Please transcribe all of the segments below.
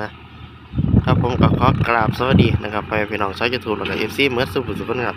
นะครับผมก็ขอกราบสวัสดีนะครับไปพี่น้องชาวยูทูบแล้วก็เอฟซีเมื่อสุขสุขคนครับ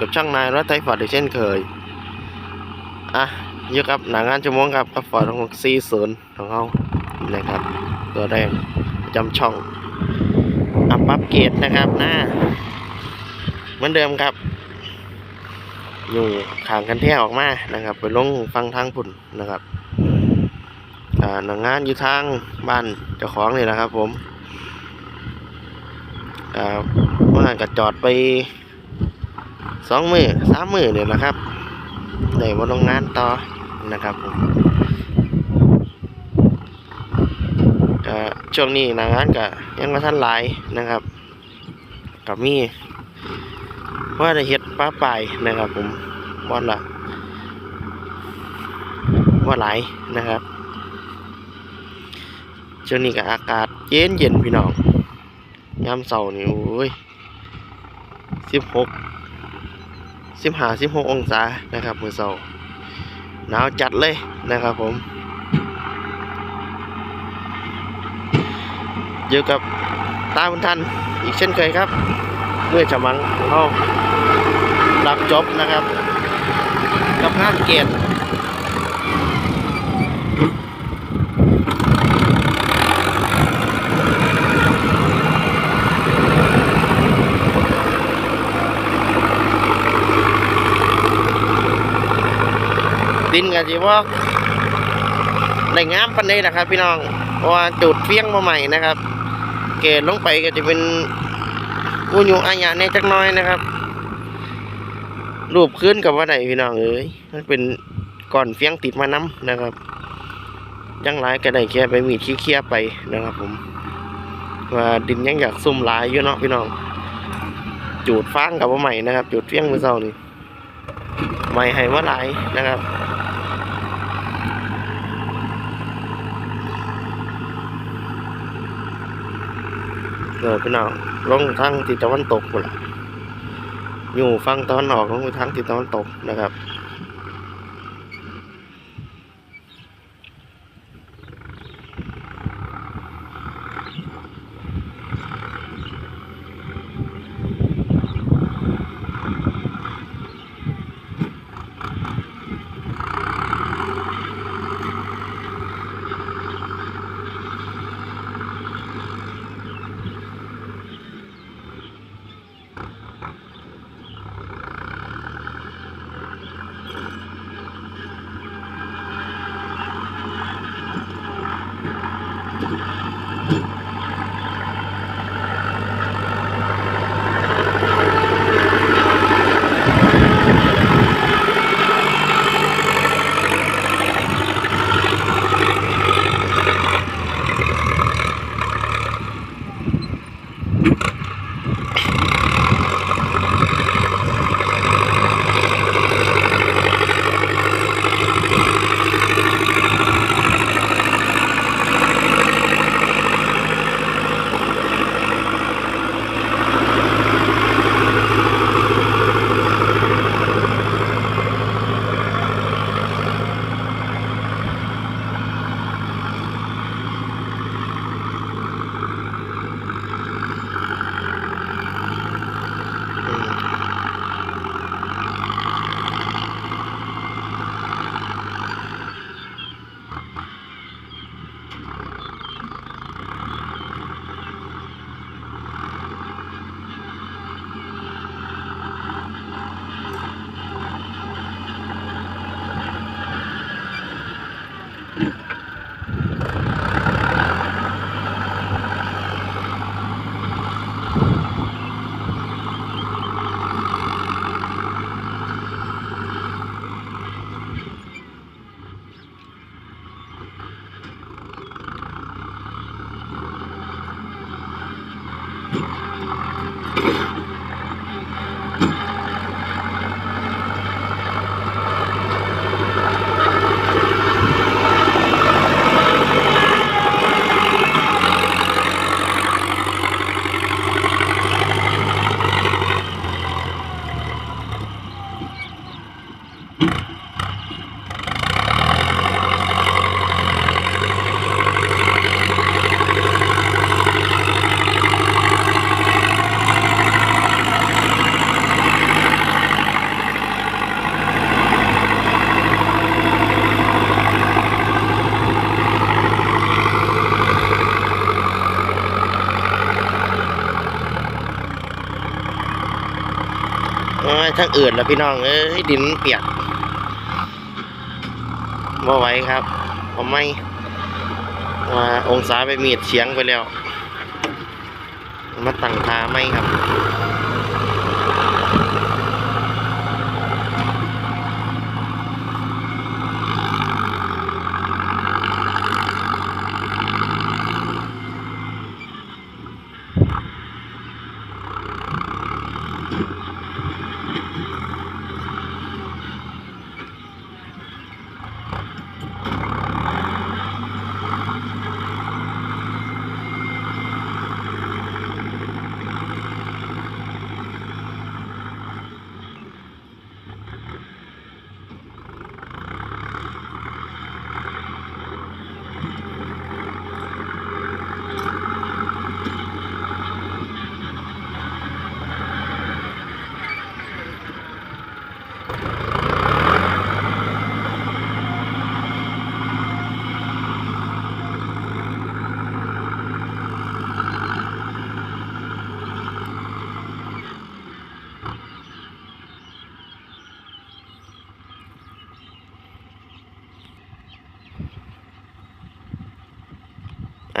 กับช่างนายรถไทยฟอร์ดเช่นเคยอะอยู่กับหนังงานชั่วโมงครับกับฟอร์ดของซีศูนย์ของเขานะครับตัวแรกจำช่องอัปปับเกตนะครับหน้าเหมือนเดิมครับอยู่ขางกันแท้ออกมานะครับ ไปลงฟังทางพุ่นนะครับ หนังงานอยู่ทางบ้านเจ้าของนี่แหละครับผมอ่าเมื่อวานก็จอดไปสองมือสามมือเนี่ยแหละครับได้มาลงงานต่อนะครับผมช่วงนี้หนางานก็ยังมาทันหลายนะครับกับมีว่าได้เฮ็ดป้าปลายนะครับผมวันละว่าหลายนะครับ ช่วงนี้ก็อากาศเย็นเย็นพี่น้องยามเสาร์นี่โอ้ยสิบหกสิบห้าสิบหกองศานะครับมือเสาร์หนาวจัดเลยนะครับผมอยู่กับตาบุญทันอีกเช่นเคยครับ เมื่อฉมังของเรารับจบนะครับ กับงานเกต ดินกันจีว่าได้งามปันนี้นะครับ พี่น้องเพราะว่าจุดเฟี้ยงมาใหม่นะครับ เกตลงไปก็จะเป็นอุญุอาญาในจักน้อยนะครับ รูปขึ้นกับว่าไหนพี่น้องเอ้ยมันเป็นก่อนเฟี้ยงติดมาน้ำนะครับยังหลายก็ได้แค่ไปมีที่เคลียไปนะครับ ผม ว่าดินยังอยากซุ่มหลายอยู่เนาะพี่น้อง จูดฟางกับว่าใหม่นะครับ จูดเฟี้ยงมือเศร้านี่ใหม่ให้ว่าหลายนะครับ เออพี่น้องลงทางทิศตะวันตกหมดละอยู่ฟังตะวันออกลงไปทางทิศตะวันตกนะครับ ทั้งอื่นแล้วพี่น้องเอ้ยดินเปียกบ่ไหวครับผมไม่ว่าองศาไปมีดเฉียงไปแล้ว มาตั้งทาไม่ครับ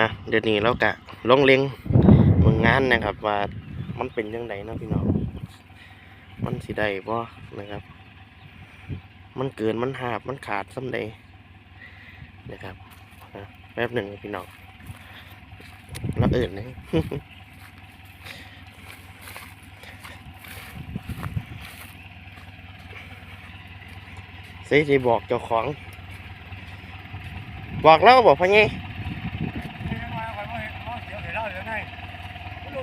อะ เดี๋ยวนี้เรากะลงเล็งมึงงานนะครับ ว่ามันเป็นยังไงนะพี่น้อง มันสิได้บ่นะครับ มันเกินมันหาบมันขาดซ้ำใดนะครับแป๊บหนึ่งพี่น้องแล้วอื่นเลยสิสิบอกเจ้าของ บอกแล้วบอกพ่อไง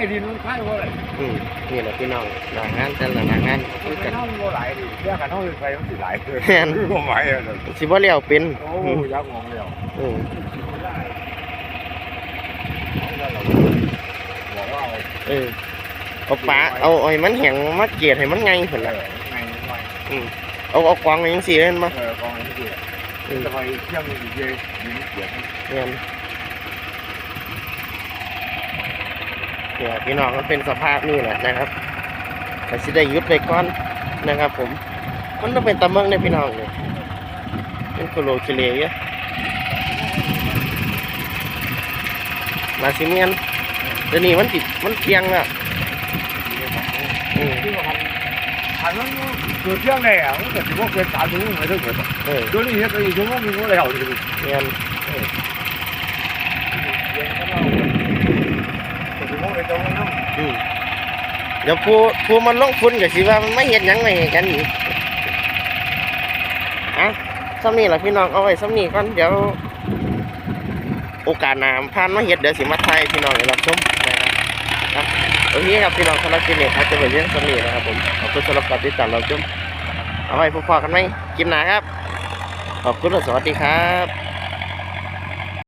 ยดินมันค่ายว่าอะไรอืมนี่แหละพี่น้องหน้างานแต่ละหน้างานมัคืนอกักันนน้ำมันไหลดิแยกกันน้ำไฟมันสิไหลเลยแม่นคือผมไหวอะเลยสิบ่แล้วเป็นโอ้อืมยักษ์มองแล้วอืมบอกว่าเอาเออเอาปลาเอาเอาให้มันแห้งมาเกลียดให้มันไงเพิ่นเอล่ะอไงไงเอาเอากวางไว้จังซี่เล่นมาเออกองนี้คืออืมจะไปเที่ยงอีกเยอะยิงเกียร์เนี่ เนี่ยพี่น้องมันเป็นสภาพนี่แหละนะครับแต่สิได้ยุดไปก่อนนะครับ ผม มันต้องเป็นตะเมืองเนี่ยพี่น้องเนี่ยเป็นโคโลคิเลเยอะมาซิเมียนเดี๋ยวนี้มันติดมันเกียงแล้วอืมที่ว่าพันนั้นเกิดเที่ยงเลยอะมันเกิดที่ว่าเกิดสามชั่วโมงไม่ต้องเกิดเออเดี๋ยวนี้เนี่ยก็อีกชั่วโมงนึงก็แล้วจะเมียน เย็นก็เล่า เลยตรงนั้นอืมเดี๋ยวผู้ผู้มันลงทุนกับสิว่ามันไม่เห็นหยังไงกันอีกอะซ้ำนี่แหละพี่น้องเอาไว้ซ้ำนี่ก่อนเดี๋ยว โอกาสหน้าผ่านมาเฮ็ดเดี๋ยวสิมาไทยพี่น้องให้รับชมนะครับครับโอเคครับพี่น้องสำหรับคลิปนี้ครับจะเป็นเรื่องซ้ำนี่นะครับผมขอบคุณสำหรับการติดตามรับชมเอาไว้พบกันไหมคลิปหน้าครับขอบคุณและสวัสดีครับ